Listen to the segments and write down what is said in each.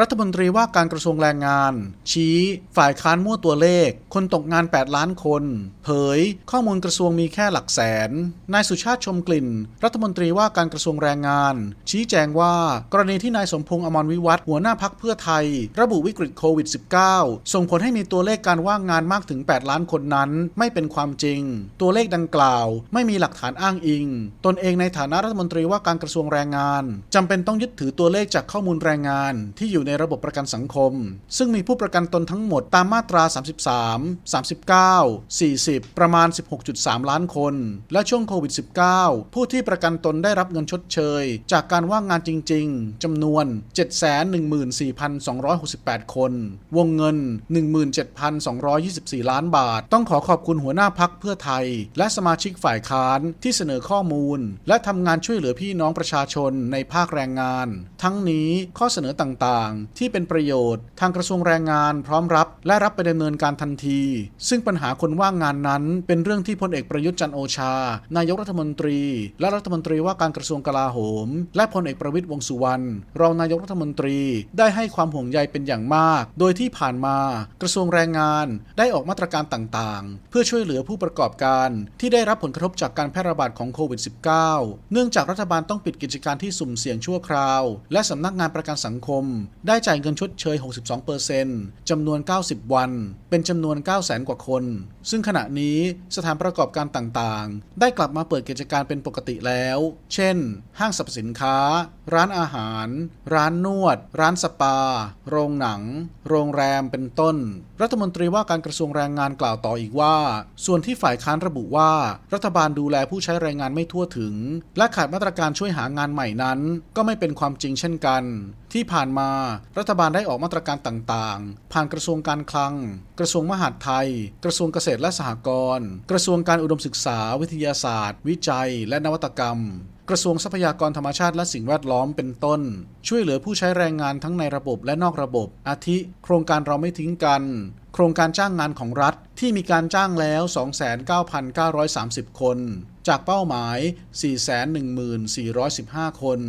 รัฐมนตรีว่าการกระทรวงแรงงาน ชี้ ฝ่ายค้านมั่วตัวเลข คนตกงาน 8 ล้านคน เผย ข้อมูลกระทรวงมีแค่หลักแสน นายสุชาติชมกลิ่น รัฐมนตรีว่าการกระทรวงแรงงาน ชี้แจงว่า กรณีที่นายสมพงษ์อมรวิวัฒน์หัวหน้าพักเพื่อไทย ระบุวิกฤตโควิด -19 ส่งผลให้มีตัวเลขการว่างงานมากถึง 8 ล้านคนนั้น ไม่เป็นความจริง ตัวเลขดังกล่าว ไม่มีหลักฐานอ้างอิง ตนเองในฐานะรัฐมนตรีว่าการกระทรวงแรงงานจำเป็นต้องยึดถือตัวเลขจากข้อมูลแรงงานที่อยูู่่ในระบบประกันสังคม ซึ่งมีผู้ประกันตนทั้งหมดตามมาตรา 33 39 40 ประมาณ 16.3 ล้านคน และช่วงโควิด -19 ผู้ที่ประกันตนได้รับเงินชดเชย จากการว่างงานจริง ๆจำนวน 714,268 คน วงเงิน 17,224 ล้านบาท ต้องขอขอบคุณหัวหน้าพักเพื่อไทย และสมาชิกฝ่ายค้านที่เสนอข้อมูล และทำงานช่วยเหลือพี่น้องประชาชนในภาคแรงงาน ทั้งนี้ข้อเสนอต่างๆ ที่เป็นประโยชน์ ทางกระทรวงแรงงานพร้อมรับ และรับไปดำเนินการทันที ซึ่งปัญหาคนว่างงานนั้น เป็นเรื่องที่พลเอกประยุทธ์จันโอชา นายกรัฐมนตรี และรัฐมนตรีว่าการกระทรวงกลาโหม และพลเอกประวิตรวงสุวรรณรองนายกรัฐมนตรีได้ให้ความห่วงใยเป็นอย่างมาก โดยที่ผ่านมากระทรวงแรงงานได้ออกมาตรการต่างๆ เพื่อช่วยเหลือผู้ประกอบการ ที่ได้รับผลกระทบจากการแพร่ระบาดของโควิด -19 เนื่องจากรัฐบาลต้องปิดกิจการที่สุ่มเสี่ยงชั่วคราว และสำนักงานประกันสังคมได้จ่ายเงินชดเชย 62%จำนวน 90 วัน เป็นจำนวน 900,000 กว่าคน ซึ่งขณะนี้สถานประกอบการต่างๆ ได้กลับมาเปิดกิจการเป็นปกติแล้ว เช่น ห้างสรรพสินค้าร้านอาหาร ร้านนวด ร้านสปา โรงหนัง โรงแรม เป็นต้น รัฐมนตรีว่าการกระทรวงแรงงานกล่าวต่ออีกว่า ส่วนที่ฝ่ายค้านระบุว่า รัฐบาลดูแลผู้ใช้แรงงานไม่ทั่วถึง และขาดมาตรการช่วยหางานใหม่นั้น ก็ไม่เป็นความจริงเช่นกัน ที่ผ่านมา รัฐบาลได้ออกมาตรการต่างๆ ผ่านกระทรวงการคลัง กระทรวงมหาดไทย กระทรวงเกษตรและสหกรณ์ กระทรวงการอุดมศึกษา วิทยาศาสตร์ วิจัย และนวัตกรรม กระทรวงทรัพยากรธรรมชาติและสิ่งแวดล้อมเป็นต้น ช่วยเหลือผู้ใช้แรงงานทั้งในระบบและนอกระบบ อาทิ โครงการเราไม่ทิ้งกัน โครงการจ้างงานของรัฐ ที่มีการจ้างแล้ว 29,930 คน จากเป้าหมาย 414,415 คน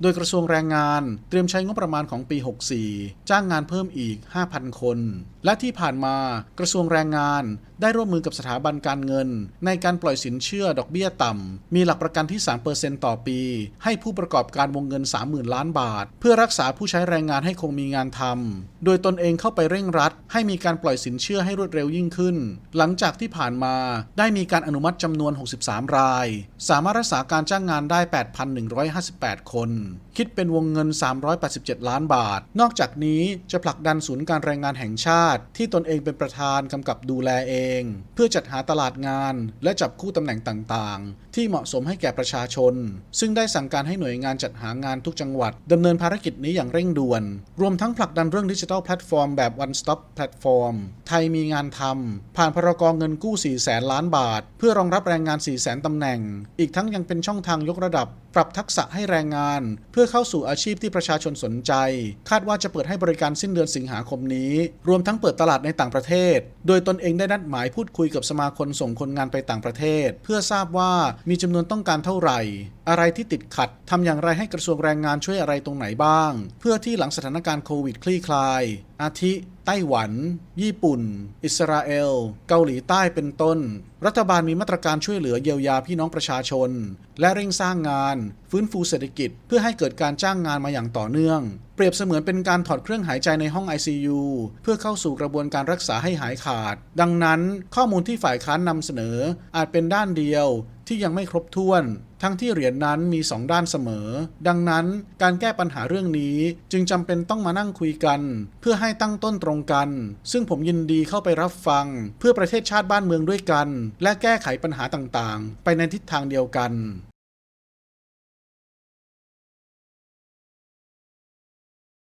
โดยกระทรวงแรงงานเตรียมใช้งบประมาณของปี 64 จ้างงานเพิ่มอีก 5,000 คน และที่ผ่านมากระทรวงแรงงานได้ร่วมมือกับสถาบันการเงิน ในการปล่อยสินเชื่อดอกเบี้ยต่ำ มีหลักประกันที่ 3%ต่อปี ให้ผู้ประกอบการวงเงิน 30,000 ล้านบาท เพื่อรักษาผู้ใช้แรงงานให้คงมีงานทำโดยตนเองเข้าไปเร่งรัด ให้มีการปล่อยสินเชื่อให้รวดเร็วยิ่งขึ้นหลังจากที่ผ่านมาได้มีการอนุมัติจำนวน 63 ราย สามารถรักษาการจ้างงานได้ 8,158 คน คิดเป็นวงเงิน 387 ล้านบาท นอกจากนี้จะผลักดันศูนย์การแรงงานแห่งชาติ ที่ตนเองเป็นประธานกำกับดูแลเอง เพื่อจัดหาตลาดงาน และจับคู่ตำแหน่งต่างๆ ที่เหมาะสมให้แก่ประชาชน ซึ่งได้สั่งการให้หน่วยงานจัดหางานทุกจังหวัดดำเนินภารกิจนี้อย่างเร่งด่วน รวมทั้งผลักดันเรื่องดิจิทัลแพลตฟอร์มแบบ one stop platform ไทยมีงานทำผ่านพรกเงินกู้ 4 แสนล้านบาท เพื่อรองรับแรงงาน 4 แสนตำแหน่ง อีกทั้งยังเป็นช่องทางยกระดับ ปรับทักษะให้แรงงาน เพื่อเข้าสู่อาชีพที่ประชาชนสนใจ คาดว่าจะเปิดให้บริการสิ้นเดือนสิงหาคมนี้ รวมทั้งเปิดตลาดในต่างประเทศ โดยตนเองได้นัดหมายพูดคุยกับสมาคมส่งคนงานไปต่างประเทศ เพื่อทราบว่ามีจำนวนต้องการเท่าไหร่ อะไรที่ติดขัดทำอย่างไรให้กระทรวงแรงงานช่วยอะไรตรงไหนบ้าง เพื่อที่หลังสถานการณ์โควิดคลี่คลาย อาทิ ไต้หวัน ญี่ปุ่น อิสราเอล เกาหลีใต้เป็นต้น รัฐบาลมีมาตรการช่วยเหลือเยียวยาพี่น้องประชาชน และเร่งสร้างงาน ฟื้นฟูเศรษฐกิจ เพื่อให้เกิดการจ้างงานมาอย่างต่อเนื่องเปรียบเสมือนเป็นการถอดเครื่องหายใจในห้อง ICU เพื่อเข้าสู่กระบวนการรักษาให้หายขาด ดังนั้นข้อมูลที่ฝ่ายค้านนำเสนออาจเป็นด้านเดียวที่ยังไม่ครบถ้วน ทั้งที่เหรียญนนั้นมีสองด้านเสมอ ดังนั้นการแก้ปัญหาเรื่องนี้จึงจำเป็นต้องมานั่งคุยกัน เพื่อให้ตั้งต้นตรงกัน ซึ่งผมยินดีเข้าไปรับฟัง เพื่อประเทศชาติบ้านเมืองด้วยกัน และแก้ไขปัญหาต่างๆ ไปในทิศทางเดียวกัน